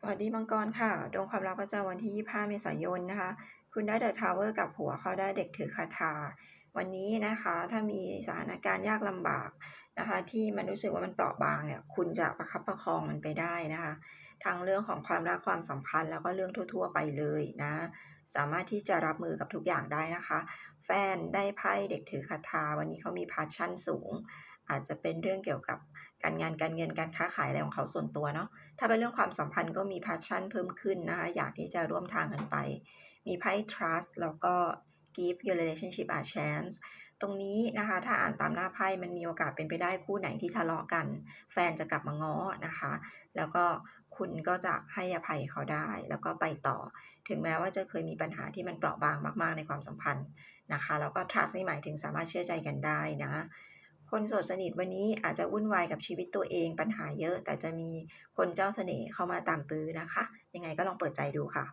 สวัสดีมังกรค่ะ ดวงความรักประจำวันที่ 25 เมษายนนะคะ คุณได้เดอะทาวเวอร์กับหัวเขาได้เด็กถือคาถา วันนี้นะคะ ถ้ามีสถานการณ์ยากลำบากนะคะ ที่มันรู้สึกว่ามันเปราะบางเนี่ย คุณจะประคับประคองมันไปได้นะคะ ทั้งเรื่องของความรักความสัมพันธ์ แล้วก็เรื่องทั่ว ๆ ไปเลยนะ สามารถที่จะรับมือกับทุกอย่างได้นะคะ แฟนได้ไพ่เด็กถือคาถา วันนี้เขามี passion สูง อาจจะเป็นเรื่องเกี่ยวกับ การงานการเงินการค้าขายอะไรของเขาส่วนตัวเนาะถ้าเป็นเรื่องความสัมพันธ์ก็มี passion เพิ่มขึ้นนะคะอยากที่จะร่วมทางกันไป มีไพ่ trust แล้วก็ give your relationship a chance ตรงนี้นะคะถ้าอ่านตามหน้าไพ่มันมีโอกาสเป็นไปได้คู่ไหนที่ทะเลาะกัน แฟนจะกลับมาง้อนะคะ แล้วก็คุณก็จะให้อภัยเขาได้แล้วก็ไปต่อ ถึงแม้ว่าจะเคยมีปัญหาที่มันเปราะบางมาก ๆ ในความสัมพันธ์นะคะ แล้วก็ trust นี่หมายถึงสามารถเชื่อใจกันได้นะ คนโสดสนิทวันนี้อาจจะวุ่นวายกับชีวิตตัวเองปัญหาเยอะ แต่จะมีคนเจ้าเสน่ห์เข้ามาตามตื้อนะคะ ยังไงก็ลองเปิดใจดูค่ะ